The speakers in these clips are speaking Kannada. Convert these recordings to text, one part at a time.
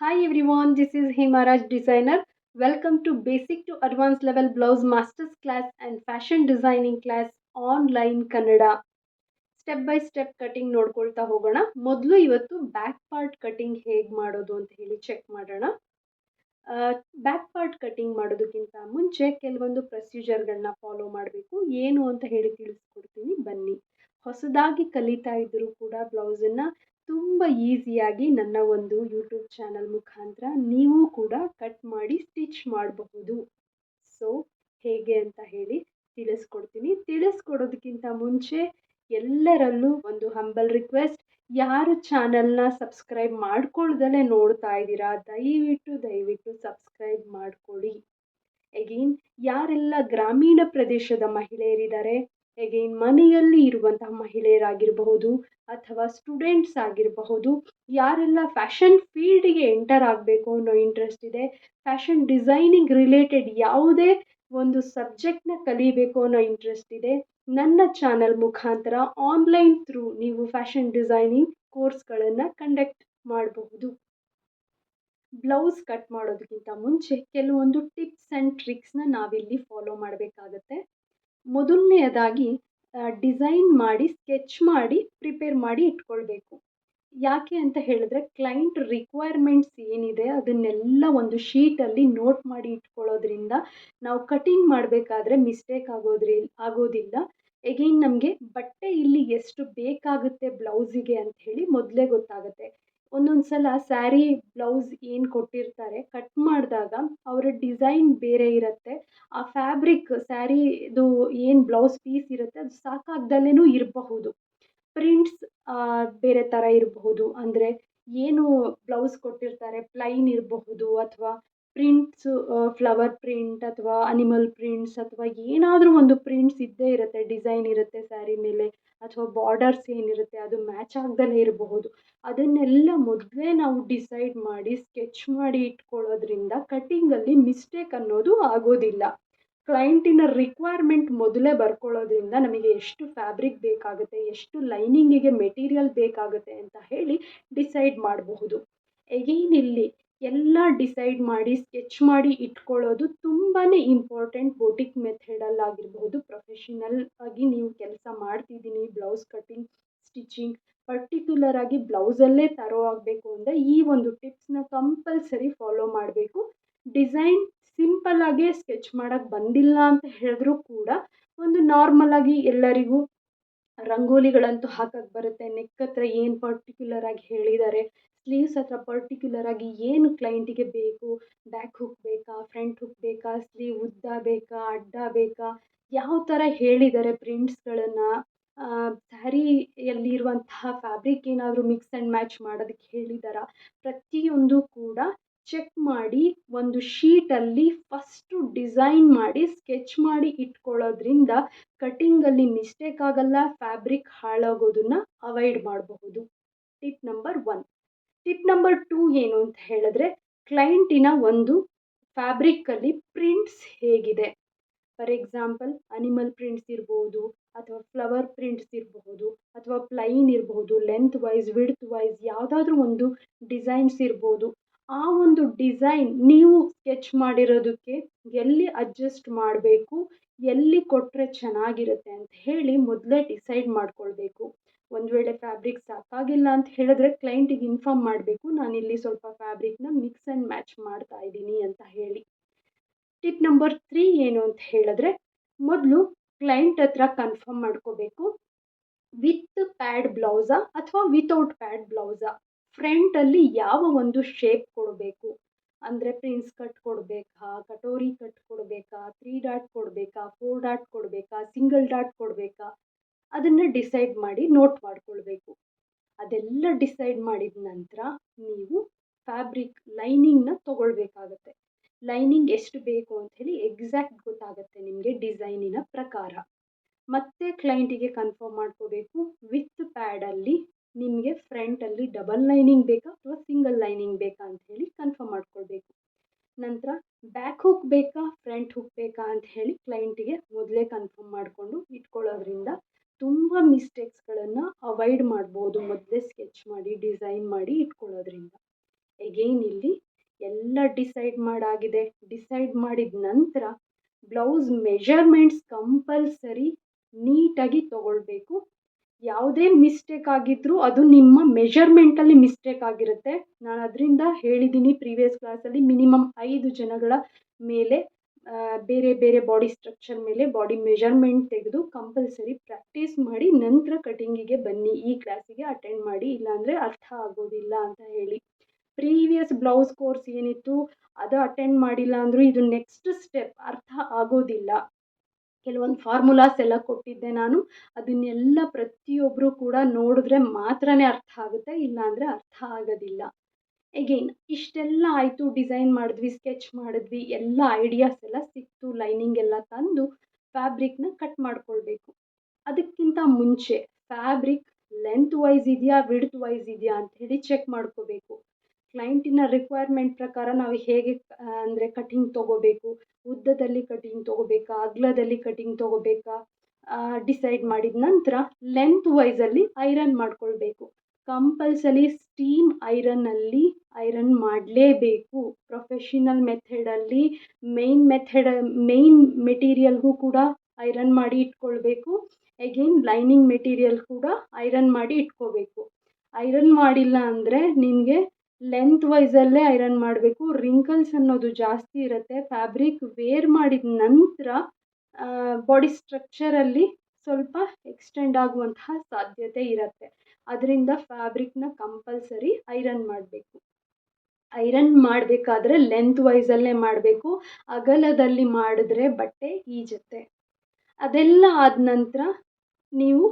Hi everyone, this is Himaraj Designer. Welcome to Basic to Advanced Level Blouse Masters class and Fashion Designing class online Kannada step by step cutting ನೋಡ್ಕೊಳ್ತಾ ಹೋಗೋಣ. ಮೊದಲು ಇವತ್ತು ಬ್ಯಾಕ್ ಪಾರ್ಟ್ ಕಟಿಂಗ್ ಹೇಗೆ ಮಾಡೋದು ಅಂತ ಹೇಳಿ ಚೆಕ್ ಮಾಡೋಣ. ಬ್ಯಾಕ್ ಪಾರ್ಟ್ ಕಟಿಂಗ್ ಮಾಡೋದಕ್ಕಿಂತ ಮುಂಚೆ ಕೆಲವೊಂದು ಪ್ರೊಸೀಜರ್ಗಳನ್ನ ಫಾಲೋ ಮಾಡಬೇಕು. ಏನು ಅಂತ ಹೇಳಿ ತಿಳಿಸ್ಕೊಡ್ತೀನಿ. ಬನ್ನಿ. ಹೊಸದಾಗಿ ಕಲಿತಾ ಇದ್ದರೂ ಕೂಡ ಬ್ಲೌಸನ್ನು ತುಂಬ ಈಸಿಯಾಗಿ ನನ್ನ ಒಂದು ಯೂಟ್ಯೂಬ್ ಚಾನಲ್ ಮುಖಾಂತರ ನೀವು ಕೂಡ ಕಟ್ ಮಾಡಿ ಸ್ಟಿಚ್ ಮಾಡಬಹುದು. ಸೊ, ಹೇಗೆ ಅಂತ ಹೇಳಿ ತಿಳಿಸ್ಕೊಡ್ತೀನಿ. ತಿಳಿಸ್ಕೊಡೋದಕ್ಕಿಂತ ಮುಂಚೆ ಎಲ್ಲರಲ್ಲೂ ಒಂದು ಹಂಬಲ್ ರಿಕ್ವೆಸ್ಟ್ ಯಾರು ಚಾನಲ್ನ ಸಬ್ಸ್ಕ್ರೈಬ್ ಮಾಡ್ಕೊಳ್ದಲೇ ನೋಡ್ತಾ ಇದ್ದೀರಾ, ದಯವಿಟ್ಟು ದಯವಿಟ್ಟು ಸಬ್ಸ್ಕ್ರೈಬ್ ಮಾಡ್ಕೊಳ್ಳಿ ಎಗೇನ್ ಯಾರೆಲ್ಲ ಗ್ರಾಮೀಣ ಪ್ರದೇಶದ ಮಹಿಳೆಯರಿದ್ದಾರೆ ಎಗೇನ್ ಮನೆಯಲ್ಲಿ ಇರುವಂತಹ ಮಹಿಳೆಯರಾಗಿರಬಹುದು ಅಥವಾ ಸ್ಟೂಡೆಂಟ್ಸ್ ಆಗಿರಬಹುದು, ಯಾರೆಲ್ಲ ಫ್ಯಾಷನ್ ಫೀಲ್ಡಿಗೆ ಎಂಟರ್ ಆಗಬೇಕು ಅನ್ನೋ ಇಂಟ್ರೆಸ್ಟ್ ಇದೆ ಫ್ಯಾಷನ್ ಡಿಸೈನಿಂಗ್ ರಿಲೇಟೆಡ್ ಯಾವುದೇ ಒಂದು ಸಬ್ಜೆಕ್ಟ್ನ ಕಲಿಬೇಕು ಅನ್ನೋ ಇಂಟ್ರೆಸ್ಟ್ ಇದೆ, ನನ್ನ ಚಾನಲ್ ಮುಖಾಂತರ ಆನ್ಲೈನ್ ಥ್ರೂ ನೀವು ಫ್ಯಾಷನ್ ಡಿಸೈನಿಂಗ್ ಕೋರ್ಸ್ಗಳನ್ನು ಕಂಡಕ್ಟ್ ಮಾಡಬಹುದು. ಬ್ಲೌಸ್ ಕಟ್ ಮಾಡೋದಕ್ಕಿಂತ ಮುಂಚೆ ಕೆಲವೊಂದು ಟಿಪ್ಸ್ ಆ್ಯಂಡ್ ಟ್ರಿಕ್ಸ್ನ ನಾವಿಲ್ಲಿ ಫಾಲೋ ಮಾಡಬೇಕಾಗತ್ತೆ. ಮೊದಲನೆಯದಾಗಿ ಡಿಸೈನ್ ಮಾಡಿ, ಸ್ಕೆಚ್ ಮಾಡಿ, ಪ್ರಿಪೇರ್ ಮಾಡಿ ಇಟ್ಕೊಳ್ಬೇಕು. ಯಾಕೆ ಅಂತ ಹೇಳಿದ್ರೆ, ಕ್ಲೈಂಟ್ ರಿಕ್ವೈರ್ಮೆಂಟ್ಸ್ ಏನಿದೆ, ಅದನ್ನೆಲ್ಲ ಒಂದು ಶೀಟಲ್ಲಿ ನೋಟ್ ಮಾಡಿ ಇಟ್ಕೊಳ್ಳೋದ್ರಿಂದ ನಾವು ಕಟಿಂಗ್ ಮಾಡಬೇಕಾದ್ರೆ ಮಿಸ್ಟೇಕ್ ಆಗೋದ್ರಿ, ಆಗೋದಿಲ್ಲ. ಎಗೈನ್ ನಮಗೆ ಬಟ್ಟೆ ಇಲ್ಲಿ ಎಷ್ಟು ಬೇಕಾಗುತ್ತೆ ಬ್ಲೌಸಿಗೆ ಅಂತ ಹೇಳಿ ಮೊದಲೇ ಗೊತ್ತಾಗುತ್ತೆ. ಒಂದೊಂದು ಸಲ ಸ್ಯಾರಿ, ಬ್ಲೌಸ್ ಏನು ಕೊಟ್ಟಿರ್ತಾರೆ, ಕಟ್ ಮಾಡಿದಾಗ ಅವರ ಡಿಸೈನ್ ಬೇರೆ ಇರುತ್ತೆ. ಆ ಫ್ಯಾಬ್ರಿಕ್ ಸ್ಯಾರಿದು ಏನು ಬ್ಲೌಸ್ ಪೀಸ್ ಇರುತ್ತೆ, ಅದು ಸಾಕಾಗ್ದಲೇ ಇರಬಹುದು. ಪ್ರಿಂಟ್ಸ್ ಬೇರೆ ಥರ ಇರಬಹುದು. ಅಂದರೆ ಏನು ಬ್ಲೌಸ್ ಕೊಟ್ಟಿರ್ತಾರೆ, ಪ್ಲೈನ್ ಇರಬಹುದು ಅಥವಾ ಪ್ರಿಂಟ್ಸು ಫ್ಲವರ್ ಪ್ರಿಂಟ್ ಅಥವಾ ಅನಿಮಲ್ ಪ್ರಿಂಟ್ಸ್ ಅಥವಾ ಏನಾದರೂ ಒಂದು ಪ್ರಿಂಟ್ಸ್ ಇದ್ದೇ ಇರುತ್ತೆ, ಡಿಸೈನ್ ಇರುತ್ತೆ ಸ್ಯಾರಿ ಮೇಲೆ. ಅಥವಾ ಬಾರ್ಡರ್ಸ್ ಏನಿರುತ್ತೆ ಅದು ಮ್ಯಾಚ್ ಆಗ್ದಲೇ ಇರಬಹುದು. ಅದನ್ನೆಲ್ಲ ಮೊದಲೇ ನಾವು ಡಿಸೈಡ್ ಮಾಡಿ ಸ್ಕೆಚ್ ಮಾಡಿ ಇಟ್ಕೊಳ್ಳೋದ್ರಿಂದ ಕಟ್ಟಿಂಗಲ್ಲಿ ಮಿಸ್ಟೇಕ್ ಅನ್ನೋದು ಆಗೋದಿಲ್ಲ. ಕ್ಲೈಂಟಿನ ರಿಕ್ವೈರ್ಮೆಂಟ್ ಮೊದಲೇ ಬರ್ಕೊಳ್ಳೋದ್ರಿಂದ ನಮಗೆ ಎಷ್ಟು ಫ್ಯಾಬ್ರಿಕ್ ಬೇಕಾಗುತ್ತೆ, ಎಷ್ಟು ಲೈನಿಂಗಿಗೆ ಮೆಟೀರಿಯಲ್ ಬೇಕಾಗುತ್ತೆ ಅಂತ ಹೇಳಿ ಡಿಸೈಡ್ ಮಾಡಬಹುದು. ಎಗೈನ್ ಇಲ್ಲಿ ಎಲ್ಲ ಡಿಸೈಡ್ ಮಾಡಿ ಸ್ಕೆಚ್ ಮಾಡಿ ಇಟ್ಕೊಳ್ಳೋದು ತುಂಬಾ ಇಂಪಾರ್ಟೆಂಟ್ ಬೋಟಿಕ್ ಮೆಥಡಲ್ಲಾಗಿರ್ಬಹುದು ಪ್ರೊಫೆಷನಲ್ ಆಗಿ ನೀವು ಕೆಲಸ ಮಾಡ್ತಿದ್ದೀನಿ ಬ್ಲೌಸ್ ಕಟ್ಟಿಂಗ್ ಸ್ಟಿಚಿಂಗ್ ಪರ್ಟಿಕ್ಯುಲರ್ ಆಗಿ ಬ್ಲೌಸಲ್ಲೇ ತರೋ ಆಗಬೇಕು ಅಂದರೆ ಈ ಒಂದು ಟಿಪ್ಸ್ನ ಕಂಪಲ್ಸರಿ ಫಾಲೋ ಮಾಡಬೇಕು. ಡಿಸೈನ್ ಸಿಂಪಲ್ ಆಗೇ ಸ್ಕೆಚ್ ಮಾಡೋಕ್ಕೆ ಬಂದಿಲ್ಲ ಅಂತ ಹೇಳಿದ್ರೂ ಕೂಡ ಒಂದು ನಾರ್ಮಲ್ ಆಗಿ ಎಲ್ಲರಿಗೂ ರಂಗೋಲಿಗಳಂತೂ ಹಾಕಕ್ಕೆ ಬರುತ್ತೆ. ನೆಕ್ ಹತ್ರ ಏನು ಪರ್ಟಿಕ್ಯುಲರ್ ಆಗಿ ಹೇಳಿದ್ದಾರೆ ಸ್ಲೀವ್ಸ್ ಹತ್ರ ಪರ್ಟಿಕ್ಯುಲರ್ ಆಗಿ ಏನು ಕ್ಲೈಂಟಿಗೆ ಬೇಕು? ಬ್ಯಾಕ್ ಹುಕ್ ಬೇಕಾ? ಫ್ರಂಟ್ ಹುಕ್ ಬೇಕಾ? ಸ್ಲೀವ್ ಉದ್ದ ಬೇಕಾ? ಅಡ್ಡ ಬೇಕಾ? ಯಾವ ಥರ ಹೇಳಿದ್ದಾರೆ ಪ್ರಿಂಟ್ಸ್ಗಳನ್ನು ಸ್ಯಾರಿಯಲ್ಲಿರುವಂತಹ ಫ್ಯಾಬ್ರಿಕ್ ಏನಾದರೂ ಮಿಕ್ಸ್ ಆ್ಯಂಡ್ ಮ್ಯಾಚ್ ಮಾಡೋದಕ್ಕೆ ಹೇಳಿದಾರಾ? ಪ್ರತಿಯೊಂದು ಕೂಡ ಚೆಕ್ ಮಾಡಿ ಒಂದು ಶೀಟಲ್ಲಿ ಫಸ್ಟು ಡಿಸೈನ್ ಮಾಡಿ ಸ್ಕೆಚ್ ಮಾಡಿ ಇಟ್ಕೊಳ್ಳೋದ್ರಿಂದ ಕಟಿಂಗಲ್ಲಿ ಮಿಸ್ಟೇಕ್ ಆಗಲ್ಲ ಫ್ಯಾಬ್ರಿಕ್ ಹಾಳಾಗೋದನ್ನು ಅವಾಯ್ಡ್ ಮಾಡಬಹುದು. Tip number one tip number two ಏನು ಅಂತ ಹೇಳಿದ್ರೆ ಕ್ಲೈಂಟಿನ ಒಂದು ಫ್ಯಾಬ್ರಿಕ್ಕಲ್ಲಿ ಪ್ರಿಂಟ್ಸ್ ಹೇಗಿದೆ. ಫಾರ್ ಎಕ್ಸಾಂಪಲ್ ಅನಿಮಲ್ ಪ್ರಿಂಟ್ಸ್ ಇರ್ಬೋದು, ಅಥವಾ ಫ್ಲವರ್ ಪ್ರಿಂಟ್ಸ್ ಇರಬಹುದು ಅಥವಾ ಪ್ಲೈನ್ ಇರಬಹುದು ಲೆಂತ್ ವೈಸ್ ವಿಡ್ತ್ ವೈಸ್ ಯಾವುದಾದ್ರೂ ಒಂದು ಡಿಸೈನ್ಸ್ ಇರ್ಬೋದು. ಆ ಒಂದು ಡಿಸೈನ್ ನೀವು ಸ್ಕೆಚ್ ಮಾಡಿರೋದಕ್ಕೆ ಎಲ್ಲಿ ಅಡ್ಜಸ್ಟ್ ಮಾಡಬೇಕು, ಎಲ್ಲಿ ಕೊಟ್ಟರೆ ಚೆನ್ನಾಗಿರುತ್ತೆ ಅಂತ ಹೇಳಿ ಮೊದಲೇ ಡಿಸೈಡ್ ಮಾಡ್ಕೊಳ್ಬೇಕು. ಒಂದು ವೇಳೆ ಫ್ಯಾಬ್ರಿಕ್ ಸಾಕಾಗಿಲ್ಲ ಅಂತ ಹೇಳಿದ್ರೆ ಕ್ಲೈಂಟಿಗೆ ಇನ್ಫಾರ್ಮ್ ಮಾಡಬೇಕು ನಾನಿಲ್ಲಿ ಸ್ವಲ್ಪ ಫ್ಯಾಬ್ರಿಕ್ನ ಮಿಕ್ಸ್ ಆ್ಯಂಡ್ ಮ್ಯಾಚ್ ಮಾಡ್ತಾ ಇದ್ದೀನಿ ಅಂತ ಹೇಳಿ. ಟಿಪ್ ನಂಬರ್ ತ್ರೀ ಏನು ಅಂತ ಹೇಳಿದ್ರೆ, ಮೊದಲು ಕ್ಲೈಂಟ್ ಹತ್ರ ಕನ್ಫರ್ಮ್ ಮಾಡ್ಕೋಬೇಕು. ವಿತ್ ಪ್ಯಾಡ್ ಬ್ಲೌಸಾ ಅಥವಾ ವಿತೌಟ್ ಪ್ಯಾಡ್ ಬ್ಲೌಸಾ ಫ್ರಂಟಲ್ಲಿ ಯಾವ ಒಂದು ಶೇಪ್ ಕೊಡಬೇಕು? ಅಂದರೆ ಪ್ರಿನ್ಸ್ ಕಟ್ ಕೊಡಬೇಕಾ, ಕಟೋರಿ ಕಟ್ ಕೊಡಬೇಕಾ ತ್ರೀ ಡಾಟ್ ಕೊಡಬೇಕಾ ಫೋರ್ ಡಾಟ್ ಕೊಡಬೇಕಾ ಸಿಂಗಲ್ ಡಾಟ್ ಕೊಡಬೇಕಾ? ಅದನ್ನು ಡಿಸೈಡ್ ಮಾಡಿ ನೋಟ್ ಮಾಡಿಕೊಳ್ಬೇಕು. ಅದೆಲ್ಲ ಡಿಸೈಡ್ ಮಾಡಿದ ನಂತರ ನೀವು ಫ್ಯಾಬ್ರಿಕ್ ಲೈನಿಂಗ್ನ ತೊಗೊಳ್ಬೇಕಾಗತ್ತೆ. ಲೈನಿಂಗ್ ಎಷ್ಟು ಬೇಕು ಅಂಥೇಳಿ ಎಕ್ಸಾಕ್ಟ್ ಗೊತ್ತಾಗುತ್ತೆ ನಿಮಗೆ ಡಿಸೈನಿನ ಪ್ರಕಾರ. ಮತ್ತೆ ಕ್ಲೈಂಟಿಗೆ ಕನ್ಫರ್ಮ್ ಮಾಡ್ಕೋಬೇಕು ವಿತ್ ಪ್ಯಾಡಲ್ಲಿ ನಿಮಗೆ ಫ್ರಂಟಲ್ಲಿ ಡಬಲ್ ಲೈನಿಂಗ್ ಬೇಕಾ ಅಥವಾ ಸಿಂಗಲ್ ಲೈನಿಂಗ್ ಬೇಕಾ ಅಂತ ಹೇಳಿ ಕನ್ಫರ್ಮ್ ಮಾಡ್ಕೊಳ್ಬೇಕು. ನಂತರ ಬ್ಯಾಕ್ ಹುಕ್ ಬೇಕಾ ಫ್ರಂಟ್ ಹುಕ್ ಬೇಕಾ ಅಂತ ಹೇಳಿ ಕ್ಲೈಂಟಿಗೆ ಮೊದಲೇ ಕನ್ಫರ್ಮ್ ಮಾಡಿಕೊಂಡು ಇಟ್ಕೊಳ್ಳೋದ್ರಿಂದ ತುಂಬ ಮಿಸ್ಟೇಕ್ಸ್ಗಳನ್ನು ಅವಾಯ್ಡ್ ಮಾಡ್ಬೋದು. ಮೊದಲೇ ಸ್ಕೆಚ್ ಮಾಡಿ ಡಿಸೈನ್ ಮಾಡಿ ಇಟ್ಕೊಳ್ಳೋದ್ರಿಂದ. ಎಗೈನ್ ಇಲ್ಲಿ ಎಲ್ಲ ಡಿಸೈಡ್ ಮಾಡಾಗಿದೆ. ಡಿಸೈಡ್ ಮಾಡಿದ ನಂತರ ಬ್ಲೌಸ್ ಮೆಷರ್ಮೆಂಟ್ಸ್ ಕಂಪಲ್ಸರಿ ನೀಟಾಗಿ ತಗೊಳ್ಬೇಕು. ಯಾವುದೇ ಮಿಸ್ಟೇಕ್ ಆಗಿದ್ರೂ ಅದು ನಿಮ್ಮ ಮೆಷರ್ಮೆಂಟಲ್ಲಿ ಮಿಸ್ಟೇಕ್ ಆಗಿರುತ್ತೆ. ನಾನು ಅದರಿಂದ ಹೇಳಿದ್ದೀನಿ ಪ್ರೀವಿಯಸ್ ಕ್ಲಾಸಲ್ಲಿ ಮಿನಿಮಮ್ ಐದು ಜನಗಳ ಮೇಲೆ ಬೇರೆ ಬೇರೆ ಬಾಡಿ ಸ್ಟ್ರಕ್ಚರ್ ಮೇಲೆ ಬಾಡಿ ಮೆಜರ್ಮೆಂಟ್ ತೆಗೆದು ಕಂಪಲ್ಸರಿ ಪ್ರಾಕ್ಟೀಸ್ ಮಾಡಿ ನಂತರ ಕಟಿಂಗಿಗೆ ಬನ್ನಿ, ಈ ಕ್ಲಾಸಿಗೆ ಅಟೆಂಡ್ ಮಾಡಿ, ಇಲ್ಲಾಂದರೆ ಅರ್ಥ ಆಗೋದಿಲ್ಲ ಅಂತ ಹೇಳಿ. ಪ್ರೀವಿಯಸ್ ಬ್ಲೌಸ್ ಕೋರ್ಸ್ ಏನಿತ್ತು, ಅದು ಅಟೆಂಡ್ ಮಾಡಿಲ್ಲ ಅಂದರೂ ಇದು ನೆಕ್ಸ್ಟ್ ಸ್ಟೆಪ್ ಅರ್ಥ ಆಗೋದಿಲ್ಲ. ಕೆಲವೊಂದು ಫಾರ್ಮುಲಾಸ್ ಎಲ್ಲ ಕೊಟ್ಟಿದ್ದೆ ನಾನು, ಅದನ್ನೆಲ್ಲ ಪ್ರತಿಯೊಬ್ಬರು ಕೂಡ ನೋಡಿದ್ರೆ ಮಾತ್ರನೇ ಅರ್ಥ ಆಗುತ್ತೆ, ಇಲ್ಲಾಂದರೆ ಅರ್ಥ ಆಗೋದಿಲ್ಲ. ಎಗೈನ್ ಇಷ್ಟೆಲ್ಲ ಆಯಿತು ಡಿಸೈನ್ ಮಾಡಿದ್ವಿ ಸ್ಕೆಚ್ ಮಾಡಿದ್ವಿ, ಎಲ್ಲ ಐಡಿಯಾಸ್ ಎಲ್ಲ ಸಿಕ್ತು ಲೈನಿಂಗ್ ಎಲ್ಲ ತಂದು ಫ್ಯಾಬ್ರಿಕ್ನ ಕಟ್ ಮಾಡ್ಕೊಳ್ಬೇಕು. ಅದಕ್ಕಿಂತ ಮುಂಚೆ ಫ್ಯಾಬ್ರಿಕ್ ಲೆಂತ್ ವೈಸ್ ಇದೆಯಾ ವಿಡ್ತ್ ವೈಸ್ ಇದೆಯಾ ಅಂತ ಹೇಳಿ ಚೆಕ್ ಮಾಡ್ಕೋಬೇಕು. ಕ್ಲೈಂಟಿನ ರಿಕ್ವೈರ್ಮೆಂಟ್ ಪ್ರಕಾರ ನಾವು ಹೇಗೆ ಅಂದರೆ ಕಟಿಂಗ್ ತೊಗೋಬೇಕು, ಉದ್ದದಲ್ಲಿ ಕಟಿಂಗ್ ತೊಗೋಬೇಕಾ, ಅಗಲದಲ್ಲಿ ಕಟಿಂಗ್ ತೊಗೋಬೇಕಾ ಡಿಸೈಡ್ ಮಾಡಿದ ನಂತರ ಲೆಂತ್ ವೈಸಲ್ಲಿ ಐರನ್ ಮಾಡ್ಕೊಳ್ಬೇಕು. ಕಂಪಲ್ಸರಿ ಸ್ಟೀಮ್ ಐರನ್ನಲ್ಲಿ ಐರನ್ ಮಾಡಲೇಬೇಕು. ಪ್ರೊಫೆಷನಲ್ ಮೆಥಡಲ್ಲಿ ಮೇಯ್ನ್ ಮೆಥಡ್ ಮೇಯ್ನ್ ಮೆಟೀರಿಯಲ್ಗೂ ಕೂಡ ಐರನ್ ಮಾಡಿ ಇಟ್ಕೊಳ್ಬೇಕು. ಎಗೇನ್ ಲೈನಿಂಗ್ ಮೆಟೀರಿಯಲ್ ಕೂಡ ಐರನ್ ಮಾಡಿ ಇಟ್ಕೋಬೇಕು. ಐರನ್ ಮಾಡಿಲ್ಲ ಅಂದರೆ ನಿಮಗೆ ಲೆಂತ್ ವೈಸಲ್ಲೇ ಐರನ್ ಮಾಡಬೇಕು. ರಿಂಕಲ್ಸ್ ಅನ್ನೋದು ಜಾಸ್ತಿ ಇರುತ್ತೆ. ಫ್ಯಾಬ್ರಿಕ್ ವೇರ್ ಮಾಡಿದ ನಂತರ ಬಾಡಿ ಸ್ಟ್ರಕ್ಚರಲ್ಲಿ ಸ್ವಲ್ಪ ಎಕ್ಸ್ಟೆಂಡ್ ಆಗುವಂತಹ ಸಾಧ್ಯತೆ ಇರುತ್ತೆ. ಅದರಿಂದ ಫ್ಯಾಬ್ರಿಕ್ನ ಕಂಪಲ್ಸರಿ ಐರನ್ ಮಾಡಬೇಕು. ಐರನ್ ಮಾಡಬೇಕಾದ್ರೆ ಲೆಂತ್ ವೈಸಲ್ಲೇ ಮಾಡಬೇಕು. ಅಗಲದಲ್ಲಿ ಮಾಡಿದ್ರೆ ಬಟ್ಟೆ ಈಜುತ್ತೆ. ಅದೆಲ್ಲ ಆದ ನಂತರ ನೀವು